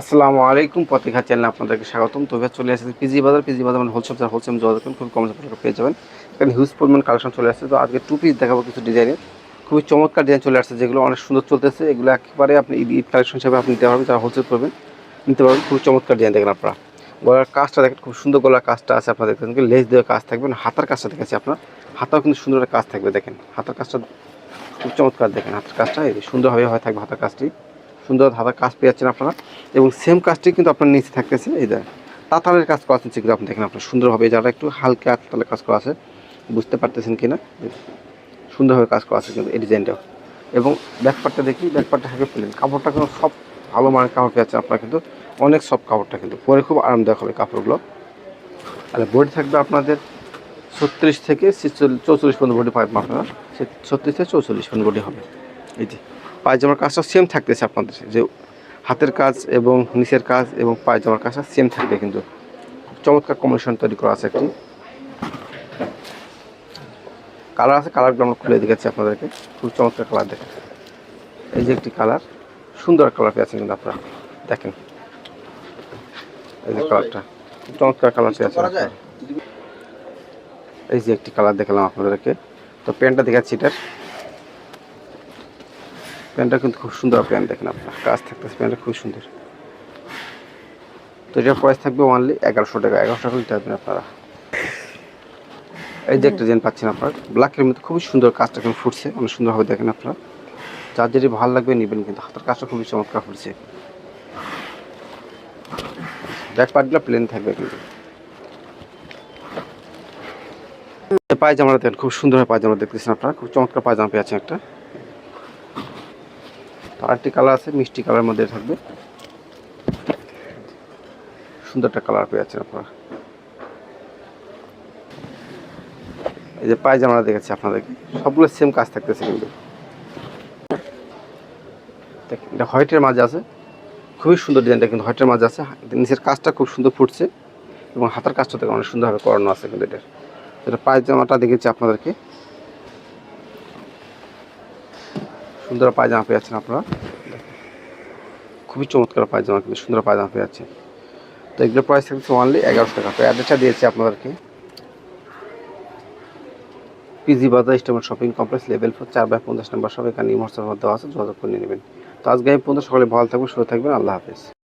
আসসালামু আলাইকুম পত্রিকা চ্যানেলে আপনাদেরকে স্বাগতম। তো চলে আসছে পিজি বাজার পিজি বাজার মানে হোলসেল যারা হোলসেল যোগাযোগ করুন, খুব কম দামে পেয়ে যাবেন। এখানে হিউজ পরিমাণ কালেকশন চলে আসছে। তো আজকে টু পিস দেখাবো কিছু ডিজাইনের খুবই চমৎকার ডিজাইন চলে আসছে, যেগুলো অনেক সুন্দর চলতেছে। এগুলো একেবারে আপনি ঈদ ঈদ কালেকশন হিসাবে আপনি নিতে পারবেন, যারা হোলসেল করবেন, নিতে পারবেন। খুবই চমৎকার ডিজাইন দেখেন আপনারা। গলার কাজটা দেখেন, খুব সুন্দর গলার কাজটা আছে আপনার পাচ্ছেন লেস দেওয়া কাজ থাকবে হাতার কাজটা দেখেছি আপনার। হাতাও কিন্তু সুন্দর কাজ থাকবে, দেখেন। হাতার কাজটা খুব চমৎকার দেখেন, হাতের কাজটা সুন্দরভাবে হয়ে, থাকবে হাতের কাজটি। সুন্দর হাতের কাজ পেয়ে যাচ্ছেন আপনারা। এবং সেম কাজটি কিন্তু আপনার নিচে থাকতেছে, এই দেখ তাঁতালের কাজ করা আছে কিন্তু আপনি দেখেন আপনার সুন্দরভাবে যারা একটু হালকা তালে কাজ করা আছে, বুঝতে পারতেছেন কি না সুন্দরভাবে কাজ করা আছে কিন্তু এই ডিজাইনটাও। এবং ব্যাকপারটা দেখি ব্যাকপারটা থাকে প্লেন কাপড়টা কিন্তু সব ভালো মানের কাপড় পেয়ে যাচ্ছেন আপনারা কিন্তু, অনেক সব কাপড়টা কিন্তু। পরে খুব আরামদায়ক হবে কাপড়গুলো। আর বডি থাকবে আপনাদের ছত্রিশ থেকে চৌচল্লিশ পর্যন্ত বডি পাবেন আপনারা। ছত্রিশ থেকে চৌচল্লিশ পর্যন্ত বডি হবে। এই যে পায়জামার কাজটা সেম থাকতেছে আপনাদের যে হাতের কাজ এবং নিচের কাজ এবং পায়জামার কাজটা সেম থাকবে কিন্তু। চমৎকার কম্বিনেশন তৈরি করা আছে একটি। কালার আছে কালারগুলো আমরা খুলে দেখাচ্ছি আপনাদেরকে। খুব চমৎকার কালার দেখেন। এই যে একটি কালার সুন্দর কালার পেয়েছেন কিন্তু আপনারা। দেখেন। এই যে কালারটা খুব চমৎকার কালার পেয়েছেন এই যে একটি কালার দেখালাম আপনাদেরকে। তো প্যান্টটা দেখাচ্ছি এটার। প্যান্টটা কিন্তু খুব সুন্দর প্যান্ট, দেখেন আপনার। কাজ থাকতেছে, প্যান্টটা খুব সুন্দর। তো এটার প্রাইস থাকবে অনলি এগারোশো টাকা। এগারোশো টাকা নিতে পারবেন আপনারা। এই যে একটা ডিজাইন পাচ্ছেন আপনার। ব্ল্যাকের মধ্যে খুবই সুন্দর কাজটা কিন্তু ফুটছে। অনেক সুন্দরভাবে দেখেন আপনারা। যার যেটি ভালো লাগবে নেবেন কিন্তু হাতের কাজটা খুবই চমৎকার ফুটছে। ব্যাক পার্টগুলো প্লেন থাকবে কিন্তু। পায়জামাটা দেখেন, খুব সুন্দর পায়জামা দেখতেছেন আপনারা। খুব চমৎকার পায়জামা পেয়েছেন একটা। আরেকটি কালার আছে, মিষ্টি কালার মধ্যে থাকবে। সুন্দর একটা কালার পেয়ে যাচ্ছেন আপনারা। এই যে পায়জামাটা দেখেছি আপনাদেরকে। সবগুলো সেম কাজ থাকতেছে কিন্তু। এটা হোয়াইটের মাঝে আছে। খুবই সুন্দর ডিজাইনটা কিন্তু হোয়াইটের মাঝে আছে। নিচের কাজটা খুব সুন্দর ফুটছে এবং হাতের কাজটা থেকে অনেক সুন্দরভাবে করানো আছে কিন্তু এটার। এটা পায়জামাটা দেখেছি আপনাদেরকে। সুন্দর পায়জামা পেয়ে যাচ্ছেন আপনারা। খুবই চমৎকার পায়জামা কিন্তু সুন্দর পায়জামা পেয়ে যাচ্ছে তো এগুলো প্রাইস থাকছে অনলি এগারোশো টাকা। তো অ্যাড্রেসটা দিয়েছি আপনাদেরকে। পিজি বাজার স্টেমেন্ট শপিং কমপ্লেক্স লেভেল ফোর চার বাই পঞ্চাশ নম্বর সব এখানে ইমার্সের মধ্যে আছে, যোগাযোগ করে নেবেন। তো আজকে আমি পর্যন্ত সকালে ভালো থাকবেন, সুস্থ থাকবেন, আল্লাহ হাফেজ।